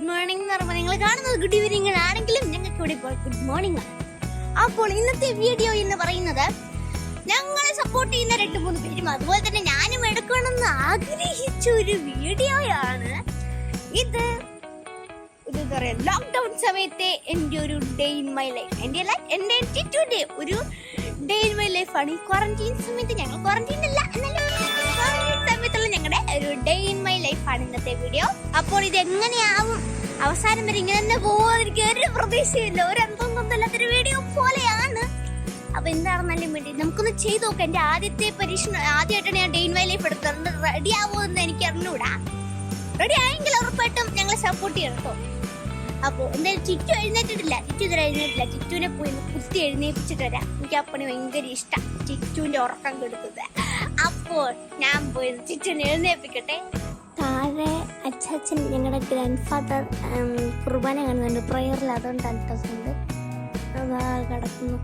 Good morning എന്ന് പറയുമ്പോൾ നിങ്ങൾ കാണുന്നത് ഗുഡ് ഈവനിങ് ആണെങ്കിലും ഞങ്ങൾക്ക് ഇവിടെ ഇപ്പോൾ ഗുഡ് മോർണിംഗ് ആണ്. അപ്പോൾ ഇന്നത്തെ വീഡിയോ എന്ന് പറയുന്നത് ഞങ്ങളെ സപ്പോർട്ട് ചെയ്യുന്ന രണ്ട് മൂന്ന് പേരും അതുപോലെ തന്നെ ഞാനും എടുക്കണമെന്ന് ആഗ്രഹിച്ച ഒരു വീഡിയോയാണ് ഇത് ഇത് ലോക്ക്ഡൌൺ സമയത്തെ എന്റെ ഒരു ഡേ ഇൻ മൈ ലൈഫ് എന്റെ ലൈഫ് എന്റെ ടിറ്റുടെ ഒരു ഡേ ഇൻ മൈ ലൈഫ് ആണ്. ഈ ക്വാറന്റീൻ സമയത്ത് ഞങ്ങൾ ക്വാറന്റീൻ അല്ല എന്നാലും ക്വാറന്റീൻ സമയത്തുള്ള ഞങ്ങളുടെ ഒരു ഡേ ഇൻ മൈ ലൈഫാണ് ഇന്നത്തെ വീഡിയോ അപ്പോൾ ഇത് എങ്ങനെയാവും അവസാനം വരെ ഇങ്ങനെ തന്നെ പോകാതിരിക്കും ഒരു പ്രതീക്ഷയില്ല ഒരു അന്തം കൊണ്ടല്ലാത്തൊരു വീഡിയോ പോലെയാണ്. അപ്പൊ എന്താണെന്നാലും വേണ്ടി നമുക്കൊന്ന് ചെയ്തു നോക്കാം. എന്റെ ആദ്യത്തെ പരീക്ഷണം ആദ്യമായിട്ടാണ് ഞാൻ ഡെയിൻ മൈ ലൈഫ് എടുത്തത്. റെഡി ആവുമോ എന്ന് എനിക്ക് അറിഞ്ഞൂടാ. റെഡി ആയെങ്കിൽ ഉറപ്പായിട്ടും ഞങ്ങളെ സപ്പോർട്ട് ചെയ്യണം കേട്ടോ അപ്പോ എന്തായാലും ചിറ്റു എഴുന്നേറ്റിട്ടില്ല. ചിറ്റു ഇതുവരെ എഴുന്നേറ്റില്ല. ചിറ്റുവിനെ പോയി കുത്തി എഴുന്നേപ്പിച്ചിട്ട് വരാം. എനിക്ക് അപ്പണി ഭയങ്കര ഇഷ്ടം. ചിറ്റുവിന്റെ ഉറക്കം കെടുക്കുന്നത് അപ്പോൾ ഞാൻ പോയി ചിറ്റുവിനെ എഴുന്നേപ്പിക്കട്ടെ താഴെ അച്ഛൻ ഞങ്ങളുടെ ഗ്രാൻഡ് ഫാദർ കുർബാന കാണുന്നുണ്ട്. പ്രയറിൽ അതുകൊണ്ട് അഡ്രസ്സുണ്ട് അതാ കിടക്കുന്നു.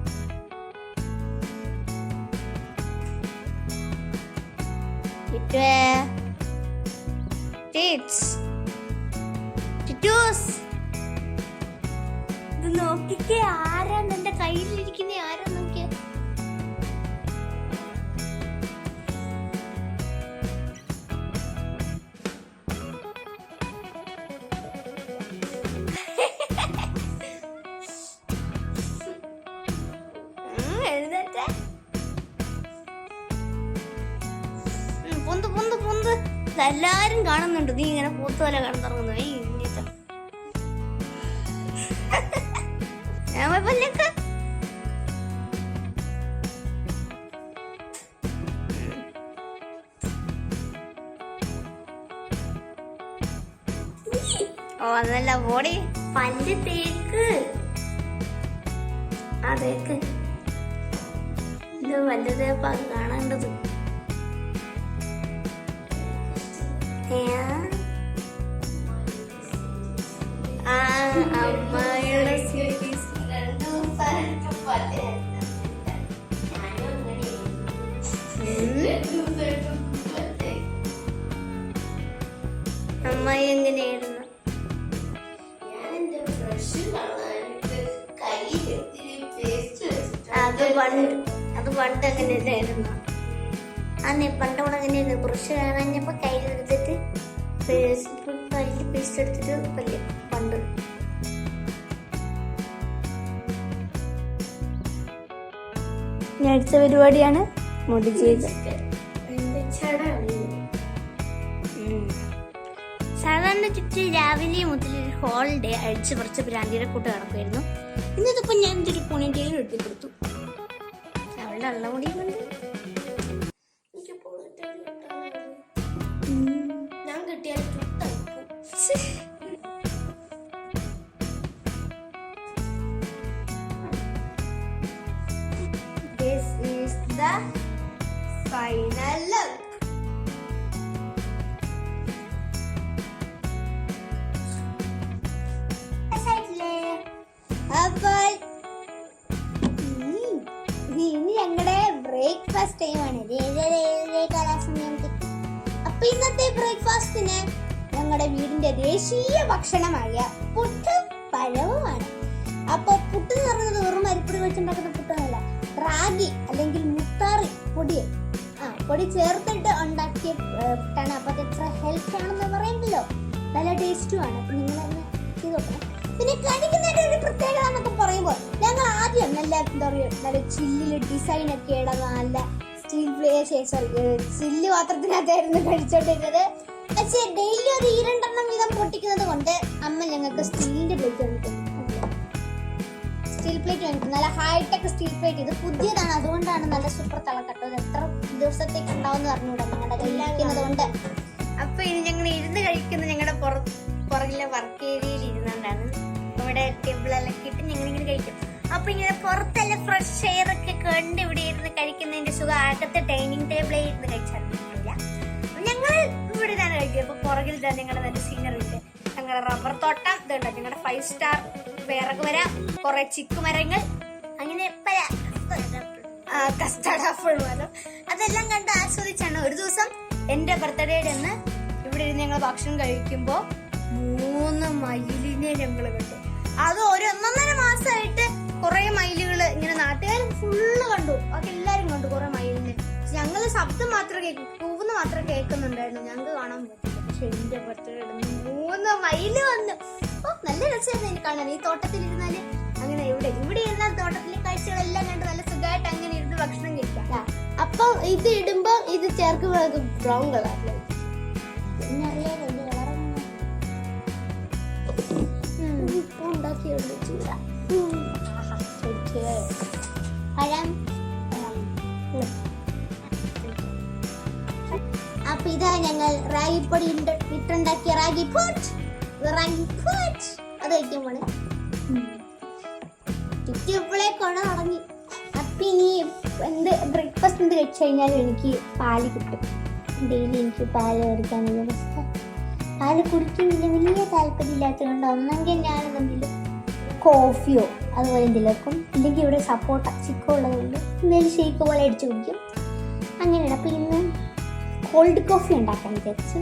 നോക്കിക്കേ ആരാ നിന്റെ കയ്യിലിരിക്കുന്ന? ആരാ എല്ലാരും കാണുന്നുണ്ട്. നീ ഇങ്ങനെ പൂത്ത പോലെ പോയി ഓ നല്ല ബോഡി പല്ല് രണ്ടു ദിവസമായിട്ട് പല്ല് അമ്മായി എങ്ങനെയായിരുന്നു? അത് പണ്ട് അത് പണ്ട് അങ്ങനെയല്ലായിരുന്നു അന്നേ പണ്ട് അവിടെ അങ്ങനെയായിരുന്നു ബ്രഷ് കാണാഞ്ഞപ്പോ കയ്യിലെടുത്തിട്ട് പേസ്റ്റ് പേസ്റ്റ് എടുത്തിട്ട് പല്ല് അടിച്ച പരിപാടിയാണ് മുടി ചെയ്ത്. സാധാരണ ചുറ്റി രാവിലെ മുതൽ ഹോൾ ഡേ അഴിച്ച് കുറച്ച് ബ്രാൻഡിയുടെ കൂട്ട് കിടക്കുമായിരുന്നു ഇന്നതിപ്പോ ഞാൻ ഒരു പോണിറ്റയിൽ എടുത്തു കൊടുത്തു അവളുടെ അള്ള മുടി final look. അപ്പോൾ ഇനി ഞങ്ങളുടെ ബ്രേക്ക്ഫാസ്റ്റ് ടൈമാണ് അപ്പൊ ഇന്നത്തെ ബ്രേക്ക്ഫാസ്റ്റിന് ഞങ്ങളുടെ വീടിന്റെ ദേശീയ ഭക്ഷണമായ പുട്ടും പഴവുമാണ്. അപ്പൊ പുട്ട് എന്ന് പറയുന്നത് വെറും അരിപ്പൊടി വെച്ചുണ്ടാക്കുന്ന പുട്ടൊന്നുമല്ല. റാഗി അല്ലെങ്കിൽ മുത്താറി പൊടി. ആ പൊടി ചേർത്തിട്ട് ഉണ്ടാക്കിയ പുട്ടാണ് അപ്പൊ അത് എത്ര ഹെൽത്ത് ആണെന്ന് പറയുമല്ലോ നല്ല ടേസ്റ്റും ആണ്. നിങ്ങൾ ചെയ്ത് പിന്നെ കഴിക്കുന്നതിന്റെ ഒരു പ്രത്യേകത എന്നൊക്കെ പറയുമ്പോൾ ഞങ്ങൾ ആദ്യം നല്ല എന്താ പറയുക നല്ല ചില്ലിൽ ഡിസൈൻ ഒക്കെ ഇടാൻ നല്ല സ്റ്റീൽ പ്ലേ സോറി ചില്ല് പാത്രത്തിനകത്തായിരുന്നു കഴിച്ചോണ്ടിരുന്നത്. പക്ഷേ ഡെയിലി ഒരു ഈ രണ്ടെണ്ണം വീതം പൊട്ടിക്കുന്നത് കൊണ്ട് അമ്മ ഞങ്ങൾക്ക് സ്റ്റീലിന്റെ പ്ലേറ്റ് വാങ്ങിക്കുന്നു സ്റ്റീൽ പ്ലേറ്റ് വാങ്ങിക്കും നല്ല ഹൈടെക് സ്റ്റീൽ പ്ലേറ്റ് ഇത് പുതിയതാണ്. അതുകൊണ്ടാണ് നല്ല സൂപ്പർ തളക്കട്ടോ. എത്ര ദിവസത്തേക്ക് ഉണ്ടാവും പറഞ്ഞുകൂടാ ഞങ്ങളുടെ കയ്യിലിരിക്കുന്നത് കൊണ്ട് അപ്പൊ ഇത് ഞങ്ങൾ ഇരുന്ന് കഴിക്കുന്ന. ഞങ്ങളുടെ പുറ പുറകിലെ വർക്ക് ഏരിയയിൽ ഇരുന്നുകൊണ്ടാണ്. ഇവിടെ ടേബിളെല്ലാം കിട്ടി ഞങ്ങൾ ഇങ്ങനെ കഴിക്കും. അപ്പൊ ഇങ്ങനെ പുറത്തല്ല ഫ്രഷ് എയർ ഒക്കെ കണ്ട് ഇവിടെ ഇരുന്ന് കഴിക്കുന്നതിന്റെ സുഖം. അകത്തെ ഡൈനിങ് ടേബിളിൽ ഇരുന്ന് കഴിച്ചാൽ ഞങ്ങൾ ഇവിടെ തന്നെ കഴിക്കുക. അപ്പൊ പുറകിൽ തന്നെ ഞങ്ങളുടെ നല്ല സീനറി ഉണ്ട്. ഞങ്ങളുടെ റബ്ബർ തോട്ടം. ഇതുണ്ട്? ഞങ്ങളുടെ ഫൈവ് സ്റ്റാർ വിറക് വര. കുറെ ചിക്ക് മരങ്ങൾ. അങ്ങനെ പല കസ്റ്റാർഡ് ആപ്പിൾ മരം അതെല്ലാം കണ്ട് ആസ്വദിച്ചാണ് ഒരു ദിവസം എന്റെ ബർത്ത്ഡേയുടെ അന്ന് ഇവിടെ ഇരുന്ന് ഞങ്ങൾ ഭക്ഷണം കഴിക്കുമ്പോൾ മൂന്ന് മയിലിനെ ഞങ്ങൾ കണ്ടു. അത് ഒരു ഒന്നൊന്നര മാസമായിട്ട് കുറെ മയിലുകൾ ഇങ്ങനെ നാട്ടുകാർ ഫുള്ള് കണ്ടു. അതൊക്കെ എല്ലാരും കണ്ടു കുറെ മയിലിനെ. ഞങ്ങൾ ശബ്ദം മാത്രം കേൾക്കും കൂവുന്ന മാത്രം കേൾക്കുന്നുണ്ടായിരുന്നു ഞങ്ങൾക്ക് കാണാൻ പറ്റില്ല പക്ഷെ എന്റെ ബർത്ത്ഡേ മൂന്ന് മയിൽ വന്നു ഓ നല്ല രസമായിരുന്നു എനിക്ക് കാണാൻ ഈ തോട്ടത്തിൽ തോട്ടത്തിലിരുന്നാൽ അങ്ങനെ ഇവിടെ ഇവിടെ എല്ലാം തോട്ടത്തിലെ കാഴ്ചകളെല്ലാം കണ്ട് നല്ല സുഖമായിട്ട് അങ്ങനെ ഇരുന്ന് ഭക്ഷണം കഴിക്കാം അപ്പം ഇത് ഇടുമ്പോ ഇത് ചേർക്കുമ്പോൾ ബ്രൗൺ കളർ ഇപ്പൊ ഉണ്ടാക്കിയുള്ളൂ ചൂട പഴം. അപ്പൊ ഇതാ ഞങ്ങൾ റാഗിപ്പൊടി ഇട്ടുണ്ടാക്കിയ റാഗി പുട്ട് റാഗി പുട്ട് അത് കഴിക്കാൻ പോണേ ചുറ്റി ഇപ്പോഴേ കൊണ തുടങ്ങി. അപ്പൊ ഇനി എന്ത് ബ്രേക്ക്ഫാസ്റ്റ് എന്ത് കഴിച്ചു കഴിഞ്ഞാൽ എനിക്ക് പാൽ കിട്ടും. ഡെയിലി എനിക്ക് പാൽ കുടിക്കാൻ ഇഷ്ടം പാൽ കുടിക്കുന്നില്ല വലിയ താല്പര്യമില്ലാത്തതുകൊണ്ട് ഒന്നെങ്കിൽ ഞാൻ എന്തെങ്കിലും കോഫിയോ അതുപോലെ എന്തെങ്കിലും ഇല്ലെങ്കിൽ ഇവിടെ സപ്പോർട്ട ചിക്കോ ഉള്ളതുകൊണ്ട് എന്തെങ്കിലും ഷേക്ക് പോലെ അടിച്ചു കുടിക്കും. അങ്ങനെയാണ്. അപ്പം ഇന്ന് കോൾഡ് കോഫി ഉണ്ടാക്കാൻ വിചാരിച്ചു.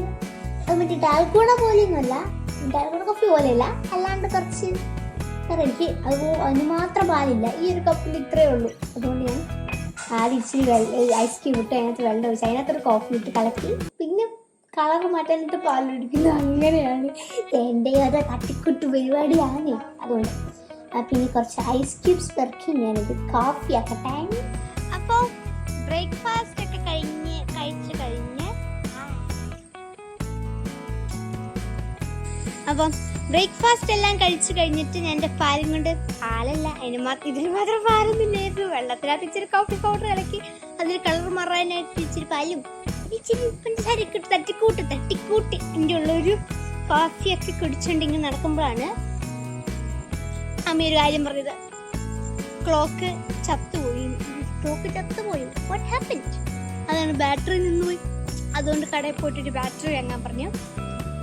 അത് മറ്റേ ഡാൽഗോണ പോലെയൊന്നുമല്ല. ഡാൽഗോണ കോഫി പോലെയല്ല. അല്ലാണ്ട് കുറച്ച് എനിക്ക് അത് അതിന് മാത്രം പാലില്ല. ഈ ഒരു കപ്പിൽ ഇത്രയേ ഉള്ളൂ. അതുകൊണ്ട് ഞാൻ ആദ്യം ഇച്ചിരി ഐസ് ക്യൂബ് ഇട്ട് അതിനകത്ത് വെള്ളം ഒഴിച്ച് അതിനകത്തൊരു കോഫി ഇട്ട് കലക്കി. പിന്നെ കളർ മാറ്റാനിട്ട് പാലൊഴിക്കുന്നത് അങ്ങനെയാണ്. എന്റെ ഒരു തട്ടിക്കുട്ട് പരിപാടിയാണ്. അതുകൊണ്ട് പിന്നെ കുറച്ച് ഐസ് ക്യൂബ്സ് പെറുക്കി ഞാനിത് കോഫി ആക്കട്ടെ. അപ്പോൾ ബ്രേക്ക്ഫാസ്റ്റ് അപ്പം ബ്രേക്ക്ഫാസ്റ്റ് എല്ലാം കഴിച്ചു കഴിഞ്ഞിട്ട് ഞാൻ എന്റെ പാലും കൊണ്ട് പാലല്ല അതിന് മാത്രം ഇതിന് മാത്രം പാലൊന്നുമില്ലായിരുന്നു വെള്ളത്തിനകത്ത് ഇച്ചിരി കോഫി പൗഡർ കലക്കി അതിൽ കളർ മാറാനായിട്ട് ഇച്ചിരി പാലും ഇച്ചിരി പഞ്ചസാര ഇട്ട് തട്ടിക്കൂട്ട് തട്ടിക്കൂട്ടി. എന്റെ ഉള്ളൊരു കോഫിയൊക്കെ കുടിച്ചുകൊണ്ടിങ്ങനെ നടക്കുമ്പോഴാണ് അമ്മ ഒരു കാര്യം പറഞ്ഞത്. ക്ലോക്ക് ചത്തുപോയി ക്ലോക്ക് ചത്തുപോയി വാട്ട് ഹാപ്പൻ അതാണ് ബാറ്ററി നിന്നുപോയി അതുകൊണ്ട് കടയിൽ പോയിട്ടൊരു ബാറ്ററി വാങ്ങാൻ പറഞ്ഞു.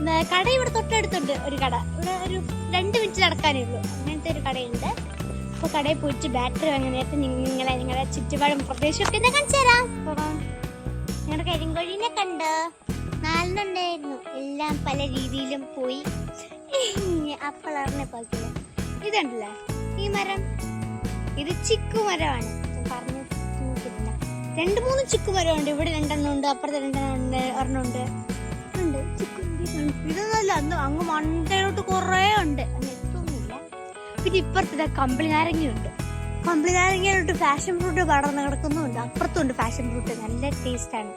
കട ഇവിടെ തൊട്ടടുത്തുണ്ട് ഒരു കട. ഇവിടെ ഒരു രണ്ട് മിനിറ്റ് നടക്കാനേ ഉള്ളൂ. അങ്ങനത്തെ ഒരു കടയുണ്ട്. അപ്പോൾ കടയിൽ പോയിട്ട് ബാറ്ററി വാങ്ങാനായിട്ട് നിങ്ങളെ നിങ്ങളുടെ ചുറ്റുപാടും പ്രദേശമൊക്കെ ഞാൻ കാണിച്ചു തരാം. അപ്പം ഞങ്ങളുടെ കരിങ്കോഴിനെ കണ്ട് നാലെണ്ണുണ്ടായിരുന്നു എല്ലാം പല രീതിയിലും പോയി. അപ്പളറിനെ പോലത്തെ ഇതുണ്ടല്ലേ? ഈ മരം? ഇത് ചിക്കു മരമാണ്. പറഞ്ഞു നോക്കിയിട്ടില്ല. രണ്ട് മൂന്ന് ചിക്കു മരമുണ്ട്. ഇവിടെ രണ്ടെണ്ണം ഉണ്ട് അപ്പുറത്ത് രണ്ടെണ്ണം ഉണ്ട് ഒരെണ്ണം ഉണ്ട്. ഉണ്ട്. ചിക്കു ഇതുണ്ട്. ഇതൊന്നുമല്ല. അന്ന് അങ്ങ് മണ്ടയിലോട്ട് കുറേ ഉണ്ട്. എത്തൊന്നുമില്ല പിന്നെ ഇപ്പുറത്തെ കമ്പിളി നാരങ്ങയുണ്ട് കമ്പിളി നാരങ്ങയിലോട്ട് ഫാഷൻ ഫ്രൂട്ട് പടർന്ന് കിടക്കുന്നുണ്ട്. അപ്പുറത്തുണ്ട് ഫാഷൻ ഫ്രൂട്ട്. നല്ല ടേസ്റ്റ് ആണ്.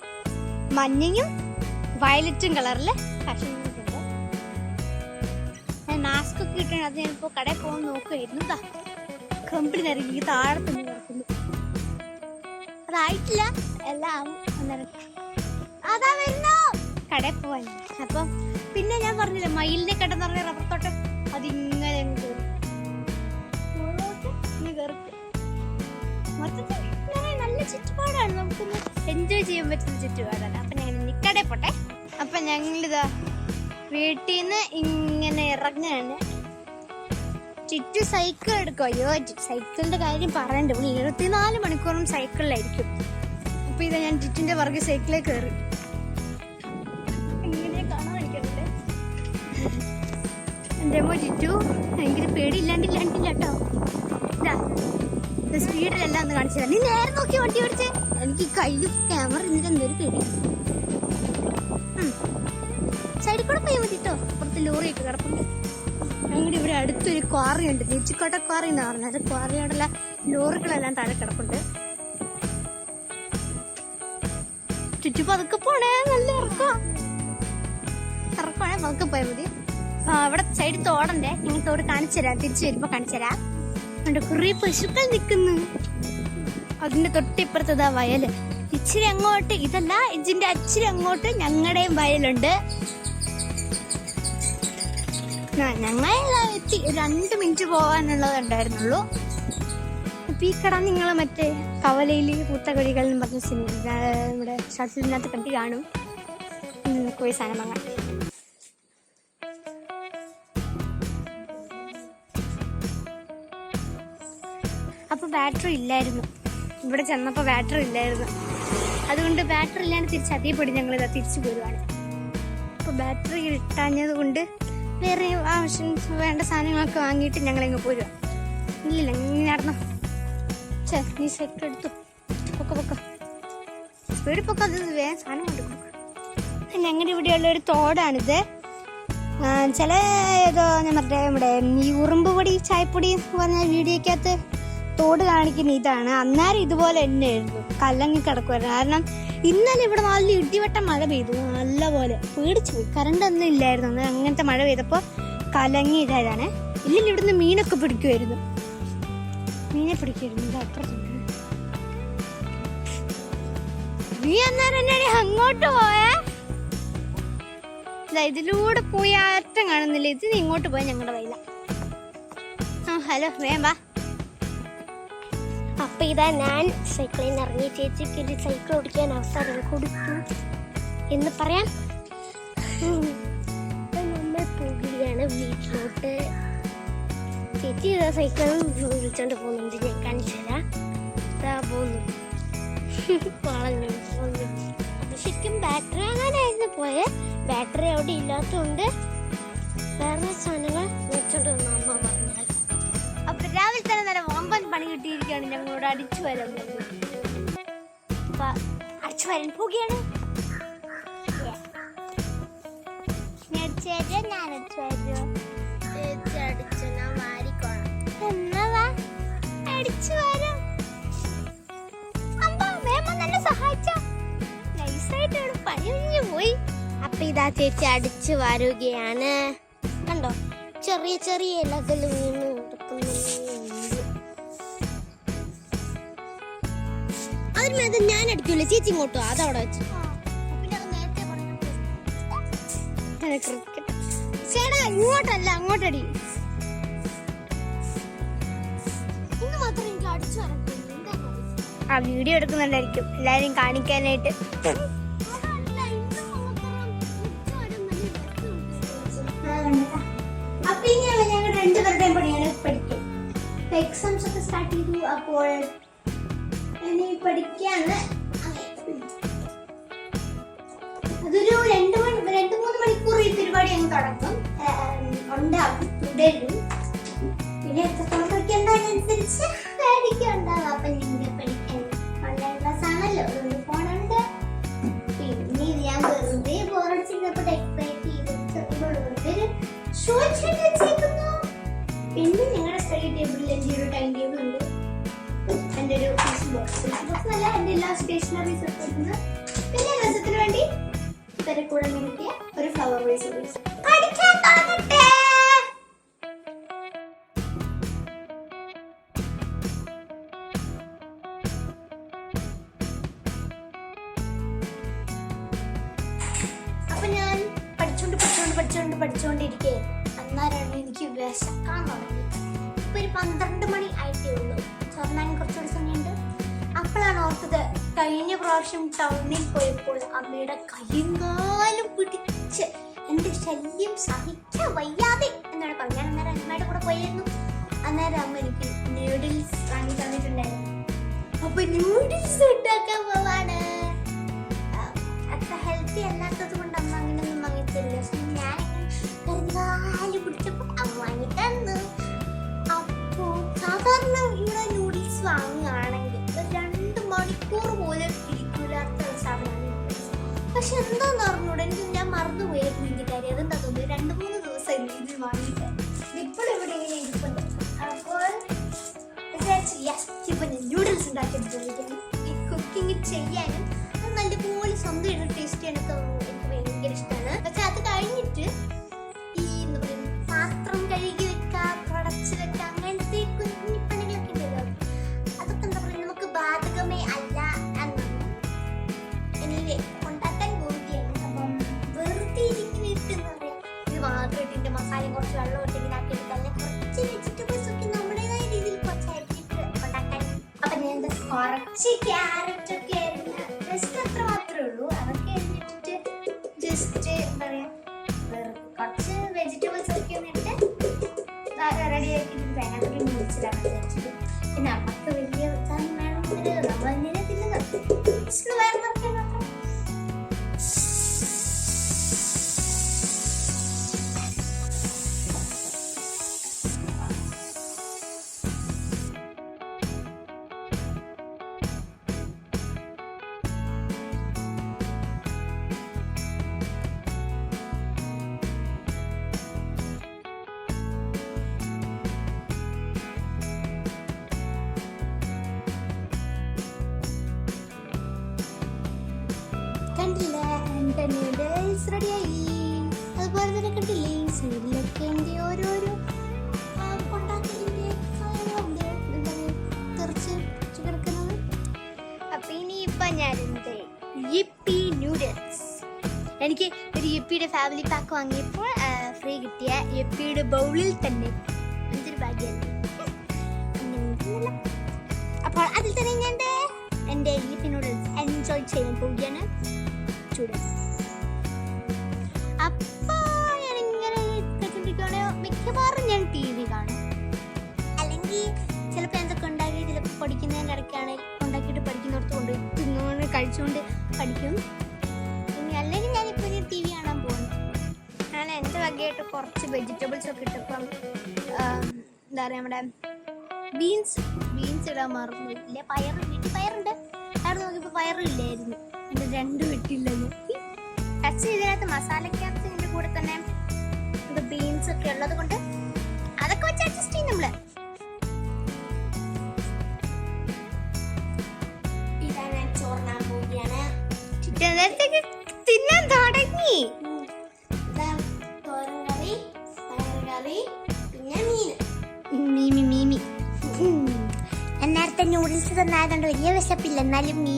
മഞ്ഞയും വയലറ്റും കളറിൽ ഫാഷൻ ഫ്രൂട്ട് ഉണ്ട്. ഞാൻ മാസ്ക് ഒക്കെ ഇട്ടാണ് അത് ഞാനിപ്പോ കടയിൽ പോകാൻ നോക്കുമായിരുന്നു കമ്പിളി നാരങ്ങ താഴെ തന്നെ കിടക്കുന്നു. അതായിട്ടില്ല. എല്ലാം അതാ വരുന്നു. കടയിൽ പോവാൻ. അപ്പം പിന്നെ ഞാൻ പറഞ്ഞില്ലേ മയിലിനെ കണ്ടെന്ന് പറഞ്ഞ റബ്ബർ തോട്ടം അതിങ്ങനെ നല്ല ചുറ്റുപാടാണ്. നമുക്കൊന്ന് എൻജോയ് ചെയ്യാൻ പറ്റുന്ന ചുറ്റുപാടാണ്. അപ്പൊ ഞാൻ നിക്കടെ പോട്ടെ. അപ്പൊ ഞങ്ങളിതാ വീട്ടിൽ നിന്ന് ഇങ്ങനെ ഇറങ്ങാണ്. ചുറ്റു സൈക്കിൾ എടുക്കും. അയ്യോ സൈക്കിളിന്റെ കാര്യം പറയണ്ട. ഇരുപത്തിനാല് മണിക്കൂറും സൈക്കിളിലായിരിക്കും അപ്പൊ ഇതാ ഞാൻ ചുറ്റിന്റെ പുറകെ സൈക്കിളിൽ കയറി. എങ്ങനെയാ കാണാൻ എനിക്കുണ്ട് എന്റെ അമ്മ ചിറ്റു ഭയങ്കര പേടിയില്ലാണ്ടില്ലാണ്ടില്ല കേട്ടോ. ഇതാ സ്പീഡിലെല്ലാം ഒന്ന് കാണിച്ചു തരാം. നീ നേരെ നോക്കി വണ്ടി ഓടിച്ചേ. എനിക്ക് കയ്യിൽ ക്യാമറ എന്നിട്ട് എന്തൊരു പേടി. സൈഡിൽ കൂടെ പോയാൽ മതി കേട്ടോ പുറത്ത് ലോറിയൊക്കെ കിടപ്പുണ്ട്. ഞങ്ങളുടെ ഇവിടെ അടുത്തൊരു ക്വാറിയുണ്ട് നെച്ചിക്കോട്ട ക്വാറി എന്ന് പറഞ്ഞത്. ക്വാറിയോടുള്ള ലോറികളെല്ലാം താഴെ കിടപ്പുണ്ട്. ചുറ്റുപതുക്കെ പോണേ. നല്ല ഇറക്കാം പതുക്കെ പോയാൽ മതി. അവിടെ സൈഡിൽ തോടണ്ടേ? നിങ്ങൾ തോട് കാണിച്ചു തരാം. തിരിച്ചു വരുമ്പോ കാണിച്ചു തരാം. അവിടെ കുറെ പശുക്കൾ നിൽക്കുന്നു അതിന്റെ തൊട്ടിപ്പുറത്തതാ വയൽ. ഇച്ചിരി അങ്ങോട്ട് ഇതല്ല ഇതിന്റെ അച്ചിരി അങ്ങോട്ട് ഞങ്ങളുടെയും വയലുണ്ട്. ഞങ്ങൾ എത്തി. രണ്ട് മിനിറ്റ് പോകാനുള്ളത് ഉണ്ടായിരുന്നുള്ളൂ. അപ്പൊ ഈ കട നിങ്ങൾ മറ്റേ കവലയിൽ പൂത്തകൊഴികൾ എന്ന് പറഞ്ഞ സിനിമ ഇവിടെ ഷട്ടിലിനകത്ത് കണ്ടി കാണും. പോയി സാധനം വാങ്ങാം. ബാറ്ററി ഇല്ലായിരുന്നു. ഇവിടെ ചെന്നപ്പോൾ ബാറ്ററി ഇല്ലായിരുന്നു. അതുകൊണ്ട് ബാറ്ററി ഇല്ലാണ്ട് തിരിച്ച് അതേപടി ഞങ്ങൾ ഇതാ തിരിച്ചു പോരുവാണ്. അപ്പോൾ ബാറ്ററി ഇട്ടാഞ്ഞത് കൊണ്ട് വേറെ ആവശ്യം വേണ്ട സാധനങ്ങളൊക്കെ വാങ്ങിയിട്ട് ഞങ്ങൾ ഇങ്ങ് പോരുക ഇല്ലില്ല ഇങ്ങനെ നടന്നോ. ചേ നീ സൈക്കിൾ എടുത്തു. പൊക്കെ പൊക്കെ. സ്പീഡ് പൊക്കെ അത് വേഗം സാധനം കൊടുക്കും. ഞങ്ങളുടെ ഇവിടെയുള്ള ഒരു തോടാണിത്. ചില ഏതോ ഞാൻ പറഞ്ഞ നമ്മുടെ ഈ ഉറുമ്പ് പൊടി ചായപ്പൊടി പറഞ്ഞ വീഡിയോക്കകത്ത് തോട് കാണിക്കുന്ന ഇതാണ്. അന്നേരം ഇതുപോലെ തന്നെയായിരുന്നു. കല്ലങ്ങി കിടക്കുമായിരുന്നു കാരണം ഇന്നലെ ഇവിടെ നല്ല ഇടിവട്ടം മഴ പെയ്തു. നല്ലപോലെ പേടിച്ചു പോയി. കറണ്ട് ഒന്നും ഇല്ലായിരുന്നു. അന്ന് അങ്ങനത്തെ മഴ പെയ്തപ്പോൾ കലങ്ങി ഇതായതാണ്. ഇല്ലെങ്കിൽ ഇവിടുന്ന് മീനൊക്കെ പിടിക്കുമായിരുന്നു മീനെ പിടിക്കുമായിരുന്നു അത്ര നീ അന്നേരം എന്നാടി അങ്ങോട്ട് പോയേ? ഇതിലൂടെ പോയി ആറ്റം കാണുന്നില്ല? ഇത് ഇങ്ങോട്ട് പോയാൽ ഞങ്ങളുടെ വയല ആ ഹലോ വേം വാ. അപ്പൊ ഇതാ ഞാൻ സൈക്കിളിൽ നിന്ന് ഇറങ്ങി. ചേച്ചിക്ക് ഒരു സൈക്കിൾ ഓടിക്കാൻ അവസരം കൊടുത്തു. എന്ന് പറയാം. നമ്മൾ പോകുകയാണ് വീട്ടിലോട്ട്. ചേച്ചി ഇതാ സൈക്കിൾ വിളിച്ചോണ്ട് പോകുന്നുണ്ട് ഞാൻ കാണിച്ചു ഇതാ പോകുന്നു. വളഞ്ഞു പോകുന്നു ശരിക്കും ബാറ്ററി വാങ്ങാനായിരുന്നു പോയത് ബാറ്ററി അവിടെ ഇല്ലാത്തതുകൊണ്ട് വേറെ സാധനങ്ങൾ വെച്ചോണ്ട് വന്നു അമ്മ. പണി കിട്ടിയിരിക്കുകയാണ്. ഞങ്ങളോട് അടിച്ചു വരാൻ അടിച്ചു വരാൻ പോവുകയാണ്. പോയി. അപ്പൊ ഇതാ ചേച്ചി അടിച്ചു വരുകയാണ്. കണ്ടോ? ചെറിയ ചെറിയ ഇലകൾ വീണ് കിടക്കുന്നുണ്ട്. അതിന് മേത് ഞാൻ എടുത്തില്ല. ചേച്ചി ഇങ്ങോട്ടോ അതവിടെ വെച്ചു. ചേട്ടാ ഇങ്ങോട്ടല്ല അങ്ങോട്ടടി. ആ വീഡിയോ എടുക്കുന്നുണ്ടായിരിക്കും. എല്ലാരും കാണിക്കാനായിട്ട്. അപ്പൊ ഇനി ഞങ്ങൾ രണ്ടുപേരുടെയും പണിയാണ് പഠിക്കും എക്സാംസ് ഒക്കെ സ്റ്റാർട്ട് ചെയ്തു അപ്പോൾ പഠിക്കാണ് അതൊരു രണ്ട് മണി രണ്ട് മൂന്ന് മണിക്കൂർ ഈ പരിപാടി അങ്ങ് തുടങ്ങും ഉണ്ടാവും തുടരും. പിന്നെ എത്രത്തോളം പഠിക്കണ്ട ഓർത്തത് കഴിഞ്ഞ പ്രാവശ്യം ടൗണിൽ പോയപ്പോൾ അമ്മയുടെ കൈയും കാലും പിടിച്ച് എന്റെ ശല്യം സഹിക്കാൻ വയ്യാതെ എന്നാണ് പറഞ്ഞത്. അന്നേരം അമ്മയുടെ കൂടെ പോയിരുന്നു. അന്നേരം അമ്മ എനിക്ക് നൂഡിൽസ് വാങ്ങി തന്നിട്ടുണ്ടായിരുന്നു. അപ്പൊ നൂഡിൽസ് ഉണ്ടാക്കാൻ പോവാണ്. അത്ര ഹെൽത്തി അല്ലാത്തത് കൊണ്ട് അമ്മ അങ്ങനെയൊന്നും വാങ്ങിത്തരില്ല വാങ്ങിച്ചില്ല ഞാൻ കരുതാൽ പിടിച്ചപ്പോൾ അമ്മ വാങ്ങി തന്നു. അപ്പോ സാധാരണ ഇവിടെ ഒരു രണ്ട് മണിക്കൂർ പോലും ഇരിക്കൂലാത്ത ഒരു സാധനമാണ് പക്ഷെ എന്താന്ന് അറിഞ്ഞൂടെ? എനിക്ക് ഞാൻ മറന്നുപോയായിരുന്നു ഇതിന്റെ കാര്യം. അതെന്താ തോന്നുന്നു? രണ്ട് മൂന്ന് ദിവസം ഇത് വാങ്ങിയിട്ട് ഇപ്പോഴും ഇവിടെ ഇങ്ങനെ ഇരിപ്പുണ്ട്? അപ്പോൾ വിചാരിച്ചു ഞാൻ നൂഡിൽസ് ഉണ്ടാക്കിയെടുത്തിരിക്കുകയാണ് ഈ കുക്കിംഗ് ചെയ്യാനും നല്ലപോലെ സ്വന്തം ടേസ്റ്റ് ചെയ്യാനൊക്കെ ഫാമിലി പാക്ക് വാങ്ങിയപ്പോൾ ഫ്രീ കിട്ടിയ എപ്പിയുടെ ബൗളിൽ തന്നെ. എന്തൊരു ഭാഗ്യമാണ് അപ്പോൾ അതിൽ തന്നെ ഞാൻ എന്റെ യിപ്പി നൂഡിൽസ് എൻജോയ് ചെയ്യാൻ പോവുകയാണ് ചൂട്. അപ്പോൾ ഞാൻ ഇങ്ങനെ കണ്ടിരിക്കുകയാണ് മിക്കവാറും ഞാൻ ടി വി കാണും. അല്ലെങ്കിൽ ചിലപ്പോൾ എന്തൊക്കെ ഉണ്ടാക്കി ചിലപ്പോൾ പഠിക്കുന്നതിന്റെ ഇടയ്ക്കാണെങ്കിൽ ഉണ്ടാക്കിയിട്ട് പഠിക്കുന്നിടത്ത് കൊണ്ട് തിന്നുകൊണ്ട് കഴിച്ചുകൊണ്ട് പഠിക്കും. എന്റെ വകയായിട്ട് കുറച്ച് വെജിറ്റബിൾസ് ഒക്കെ ഇട്ട് ഇപ്പം എന്താ പറയുക നമ്മുടെ ബീൻസ് ബീൻസ് ഇടാൻ മറന്നു. ഇല്ല പയർ വീട്ടിൽ പയറുണ്ട്. പയർ നോക്കിയപ്പോൾ പയറും ഇല്ലായിരുന്നു. എന്റെ രണ്ടും ഇട്ടില്ലെന്ന്. ടച്ച് ഇതിനകത്ത് മസാലക്കകത്ത് ഇതിന്റെ കൂടെ തന്നെ ബീൻസ് ഒക്കെ ഉള്ളത് കൊണ്ട് അതൊക്കെ വെച്ച് അഡ്ജസ്റ്റ് ചെയ്യും നമ്മൾ. വിശപ്പില്ല എന്നാലും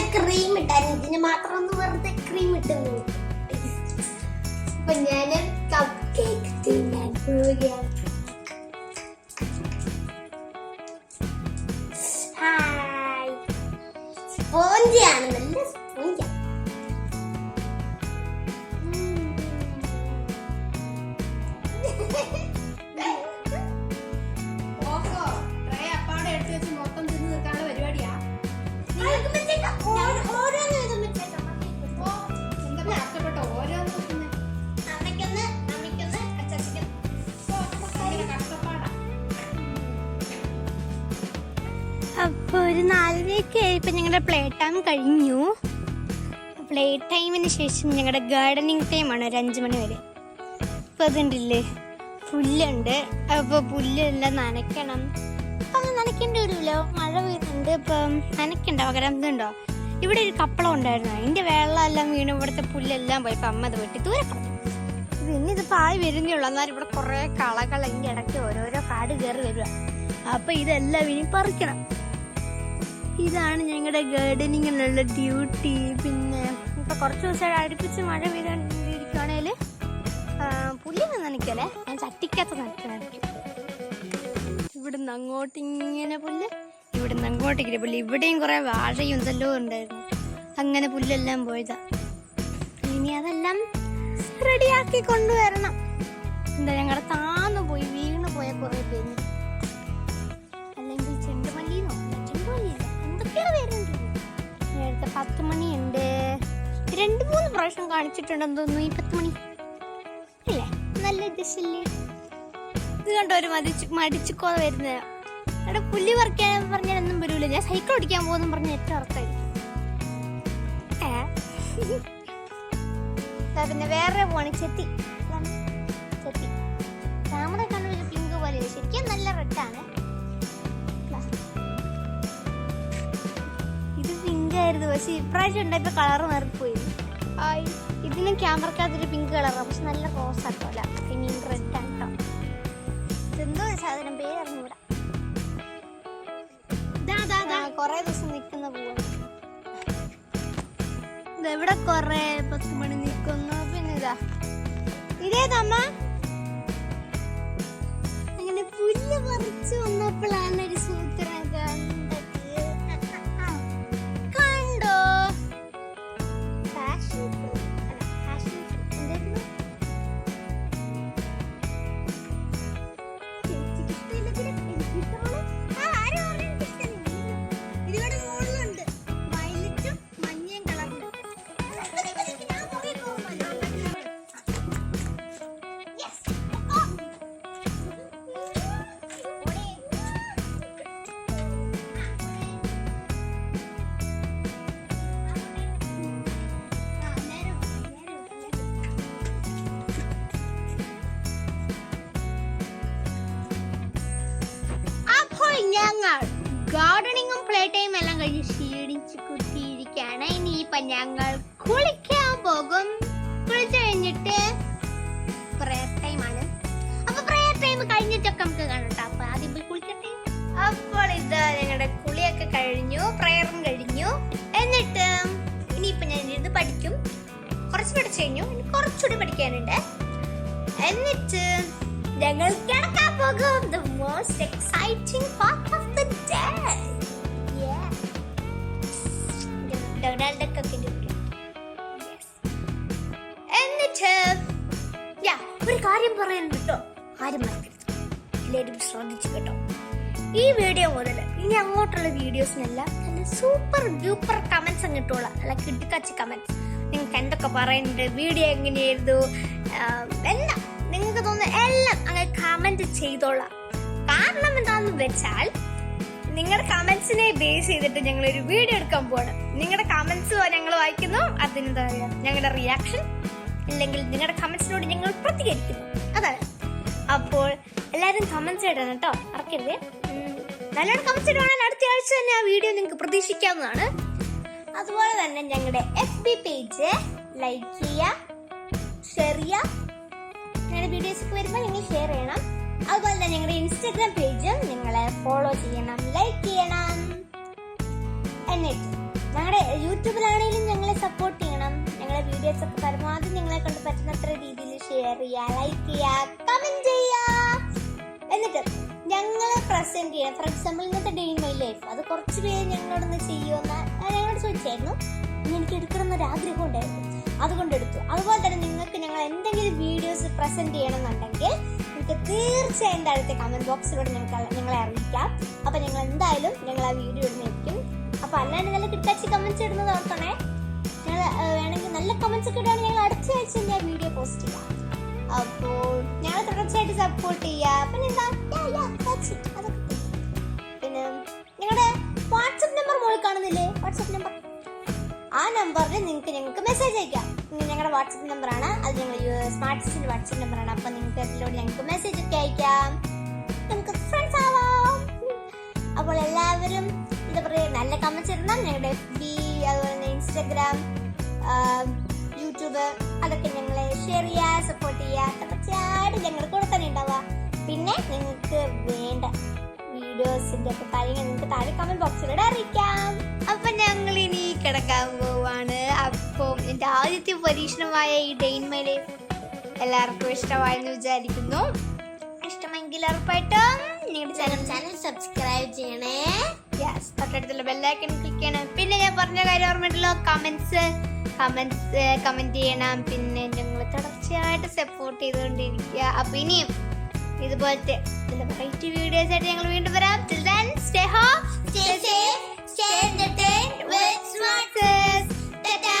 ഇതിനകത്ത് ക്രീം ഇട്ടായിരുന്നു. ഇതിന് മാത്രം ഒന്ന് വെറുതെ ക്രീം ഇട്ടുന്നു അപ്പൊ ഞാൻ കപ്പ് കേക്ക് തിന്നാൻ പോവുകയാണ്. പ്ലേ ടൈമിന് ശേഷം ഞങ്ങളുടെ ഗാർഡനിങ് ടൈമാണ് ഒരു അഞ്ചു മണി വരെ. ഇപ്പൊ അതുണ്ടല്ലേ പുല്ലുണ്ട്. അപ്പൊ പുല്ലെല്ലാം നനയ്ക്കണം. അപ്പൊ നനയ്ക്കേണ്ട വരുമല്ലോ മഴ പെയ്യുന്നുണ്ട്. ഇപ്പം നനയ്ക്കണ്ട. പകരം എന്തുണ്ടോ ഇവിടെ ഒരു കപ്പളം ഉണ്ടായിരുന്നു. അതിന്റെ വെള്ളം എല്ലാം വീണ് ഇവിടുത്തെ പുല്ലെല്ലാം പോയി. അമ്മ അത് വെട്ടി ദൂരെ പിന്നെ ഇത് പായി വരുന്നേ ഉള്ളൂ. എന്നാലും ഇവിടെ കുറെ കളകൾ ഇടയ്ക്ക് ഓരോരോ കാട് കയറി വരിക. അപ്പൊ ഇതെല്ലാം ഇനി പറിക്കണം. ഇതാണ് ഞങ്ങളുടെ ഗാർഡനിങ്ങിനുള്ള ഡ്യൂട്ടി പിന്നെ ഇപ്പൊ കുറച്ച് ദിവസമായിട്ട് അടുപ്പിച്ച് മഴ പെയ്തുകൊണ്ടിരിക്കുകയാണെങ്കിൽ പുല്ലിന് നനയ്ക്കല്ലേ ഞാൻ ചട്ടിക്കകത്ത് നനയ്ക്കണമായിരിക്കും ഇവിടുന്ന് അങ്ങോട്ട് ഇങ്ങനെ പുല്ല് ഇവിടുന്ന് അങ്ങോട്ട് ഇങ്ങനെ പുല്ല്. ഇവിടെയും കുറെ വാഴയും എന്തെല്ലോ ഉണ്ടായിരുന്നു. അങ്ങനെ പുല്ലെല്ലാം പോയതാ. ഇനി അതെല്ലാം റെഡിയാക്കി കൊണ്ടുവരണം. എന്താ ഞങ്ങളുടെ താന്നു പോയി വീണ് പോയ കുറെ പേര്. പത്ത് മണിയുണ്ട് രണ്ട് മൂന്ന് പ്രാവശ്യം കാണിച്ചിട്ടുണ്ടെന്ന് തോന്നുന്നു ഈ പത്ത് മണി അല്ലേ നല്ല ദിശല്ലേ ഇത് കണ്ടോ ഒരു മതിച്ച് മടിച്ചുക്കോത വരുന്നത് അവിടെ പുല്ലി പറിക്കാൻ പറഞ്ഞാലൊന്നും വരൂല. ഞാൻ സൈക്കിൾ ഓടിക്കാൻ പോകുന്നു പറഞ്ഞ ഏറ്റവും ഉറപ്പായിരിക്കും. പിന്നെ വേറെ പോണി ചെത്തി. ചെത്തി. താമര കണ്ണൂർ പിങ്ക് പോലെ ശരിക്കും നല്ല റെഡാണ്. ആയിരുന്നു. പക്ഷെ ഇപ്രാവശ്യം ഉണ്ടായപ്പോ കളർ മാറിപ്പോയി. ആയി. ഇതിനും ക്യാമറക്കകത്തൊരു പിങ്ക് കളറാണ് പക്ഷെ നല്ല റോസ് ആട്ടോല ഐ മീൻ റെഡ് ആണ് കേട്ടോ ഇതെന്തോ ഒരു സാധനം പേരറിഞ്ഞൂടാ. കൊറേ ദിവസം നിൽക്കുന്ന പൂവാണ് ഇതെവിടെ കൊറേ പത്ത് മണി നിൽക്കുന്നു പിന്നെ ഇതാ. ഇതേതമ്മ അങ്ങനെ പുല്ല് പറിച്ചു വന്നപ്പോഴാണ് ഒരു സൂത്രനെ ഞങ്ങൾ കുളിക്കാൻ പോകും. കുളിച്ചു കഴിഞ്ഞിട്ട് പ്രയർ ടൈമാണ് അപ്പൊ പ്രയർ ടൈം കഴിഞ്ഞിട്ടൊക്കെ നമുക്ക് കാണട്ടോ. അപ്പൊ ആദ്യം പോയി കുളിക്കട്ടെ. അപ്പോൾ ഇത് ഞങ്ങളുടെ കുളിയൊക്കെ കഴിഞ്ഞു പ്രയറും കഴിഞ്ഞു. എന്നിട്ട് ഇനിയിപ്പൊ ഞാൻ ഇരുന്ന് പഠിക്കും. കുറച്ച് പഠിച്ചു കഴിഞ്ഞു. ഇനി കുറച്ചുകൂടി പഠിക്കാനുണ്ട്. എന്നിട്ട് ഞങ്ങൾ കിടക്കാൻ പോകും. ദ മോസ്റ്റ് എക്സൈറ്റിംഗ് part ഇനി അങ്ങോട്ടുള്ള വീഡിയോസിനെല്ലാം നല്ല സൂപ്പർ ഡ്യൂപ്പർ കമൻസ് അങ്ങോട്ടുള്ള അല്ല കിട്ടിക്കച്ച് കമൻസ് നിങ്ങൾക്ക് എന്തൊക്കെ പറയുന്നുണ്ട്? വീഡിയോ എങ്ങനെയായിരുന്നു എല്ലാം. നിങ്ങൾക്ക് തോന്നുന്ന എല്ലാം അങ്ങനെ കമന്റ് ചെയ്തോളാം. കാരണം എന്താണെന്ന് വെച്ചാൽ നിങ്ങളുടെ കമന്റ്സിനെ ബേസ് ചെയ്തിട്ട് ഞങ്ങൾ ഒരു വീഡിയോ എടുക്കാൻ പോവാണ്. നിങ്ങളുടെ കമന്റ്സ് ഞങ്ങൾ വായിക്കുന്നു. അതിനെന്താ പറയുക ഞങ്ങളുടെ റിയാക്ഷൻ അല്ലെങ്കിൽ നിങ്ങളുടെ കമന്റ്സിനോട് ഞങ്ങൾ പ്രതികരിക്കുന്നു. അതാണ്. അപ്പോൾ എല്ലാവരും കമന്റ്സ് ഇടണം കേട്ടോ. മറക്കരുത്. ഉം, നല്ലോണം കമന്റ്സ് ഇടുവാണെങ്കിൽ ആഴ്ച തന്നെ ആ വീഡിയോ നിങ്ങൾക്ക് പ്രതീക്ഷിക്കാവുന്നതാണ്. അതുപോലെ തന്നെ ഞങ്ങളുടെ എഫ് ബി പേജ് ലൈക്ക് ചെയ്യുക ഷെയർ ചെയ്യുക. ഞങ്ങളുടെ വീഡിയോസ് ഒക്കെ വരുമ്പോൾ നിങ്ങൾ ഷെയർ ചെയ്യണം. അതുപോലെ തന്നെ ഞങ്ങളുടെ ഇൻസ്റ്റാഗ്രാം പേജും നിങ്ങളെ ഫോളോ ചെയ്യണം ലൈക്ക് ചെയ്യണം. എന്നിട്ട് ഞങ്ങളുടെ യൂട്യൂബിലാണെങ്കിലും ഞങ്ങളെ സപ്പോർട്ട് ചെയ്യണം. ഞങ്ങളുടെ വീഡിയോസ് ഒക്കെ പരമാവധി നിങ്ങളെ കൊണ്ട് പറ്റുന്നത്ര രീതിയിൽ ഷെയർ ചെയ്യുക ലൈക്ക് ചെയ്യുക കമന്റ് ചെയ്യുക. എന്നിട്ട് ഞങ്ങൾ പ്രസന്റ് ചെയ്യണം. ഫോർ എക്സാമ്പിൾ ഇന്നത്തെ ഡേ ഇൻ മൈ ലൈഫ് അത് കുറച്ച് പേര് ഞങ്ങളോടൊന്ന് ചെയ്യുമെന്ന് ഞങ്ങളോട് ചോദിച്ചായിരുന്നു. എനിക്ക് എടുക്കണം എന്നൊരു ആഗ്രഹം ഉണ്ടായിരുന്നു. അതുകൊണ്ട് എടുത്തു. അതുപോലെ തന്നെ നിങ്ങൾക്ക് ഞങ്ങൾ എന്തെങ്കിലും വീഡിയോസ് പ്രസന്റ് ചെയ്യണമെന്നുണ്ടെങ്കിൽ നിങ്ങൾക്ക് തീർച്ചയായും താഴത്തെ കമന്റ് ബോക്സിലൂടെ ഞങ്ങൾക്ക് ഞങ്ങളെ അറിയിക്കാം. അപ്പൊ ഞങ്ങൾ എന്തായാലും ഞങ്ങൾ ആ വീഡിയോ ഇടുന്നതായിരിക്കും അപ്പൊ അല്ലാണ്ട് നല്ല കിട്ടാച്ചി കമന്റ്സ് ഇടുന്നത് ഓർക്കണേ? ഞങ്ങൾ വേണമെങ്കിൽ നല്ല കമന്റ്സ് ഒക്കെ ഇടുകയാണെങ്കിൽ ഞങ്ങൾ അടുത്ത ആഴ്ച ഞാൻ വീഡിയോ പോസ്റ്റ് ചെയ്യാം. അപ്പോൾ ഞാൻ തുടർച്ചയായിട്ട് സപ്പോർട്ട് ചെയ്യുക പിന്നെ എന്താ. അതൊക്കെ. പിന്നെ ഞങ്ങളുടെ വാട്സപ്പ് നമ്പർ മുകളിൽ കാണുന്നില്ലേ? വാട്സപ്പ് നമ്പർ ആ നമ്പറിൽ നിങ്ങൾക്ക് ഞങ്ങൾക്ക് മെസ്സേജ് അയക്കാം. ഞങ്ങളുടെ വാട്സപ്പ് നമ്പറാണ് അത് ഞങ്ങൾ സ്മാർട്ട് സിന്റെ വാട്സപ്പ് നമ്പറാണ് അപ്പം നിങ്ങൾക്ക് അതിലൂടെ ഞങ്ങൾക്ക് മെസ്സേജ് ഒക്കെ അയക്കാം. നമുക്ക് ഫ്രണ്ട്സ് ആവാം. അപ്പോൾ എല്ലാവരും എന്താ പറയുക നല്ല കമൻസ് ഇടണം. ഞങ്ങളുടെ എഫ് ബി അതുപോലെ തന്നെ ഇൻസ്റ്റഗ്രാം യൂട്യൂബ് അതൊക്കെ ഞങ്ങളെ ഷെയർ ചെയ്യുക സപ്പോർട്ട് ചെയ്യുക തീർച്ചയായിട്ടും ഞങ്ങൾ കൂടെ തന്നെ ഉണ്ടാവുക. പിന്നെ നിങ്ങൾക്ക് വേണ്ട വീഡിയോസിന്റെ ഒക്കെ കാര്യങ്ങൾ നിങ്ങൾക്ക് താഴെ കമന്റ് ബോക്സിലൂടെ അറിയിക്കാം. അപ്പൊ ഞങ്ങൾ ഇനി കിടക്കാൻ പോവാണ്. അപ്പം എന്റെ ആദ്യത്തെ പരീക്ഷണമായ ഈ ഡെയിൻ മൈ ലൈഫ് എല്ലാവർക്കും ഇഷ്ടമായെന്ന് വിചാരിക്കുന്നു. ഇഷ്ടമെങ്കിൽ ഉറപ്പായിട്ടും നിങ്ങളുടെ ചാനൽ ചാനൽ സബ്സ്ക്രൈബ് ചെയ്യണേ. പിന്നെ ഞാൻ പറഞ്ഞ കാര്യം ഓർമ്മയുണ്ടല്ലോ കമന്റ്സ് കമന്റ്സ് കമന്റ് ചെയ്യണം. പിന്നെ ഞങ്ങൾ തുടർച്ചയായിട്ട് സപ്പോർട്ട് ചെയ്തുകൊണ്ടിരിക്കുക. അപ്പൊ ഇനിയും ഇതുപോലത്തെ വെറൈറ്റി വീഡിയോസ് ആയിട്ട് ഞങ്ങൾ വീണ്ടും വരാം. Till stay home stay safe stay entertained with smart tata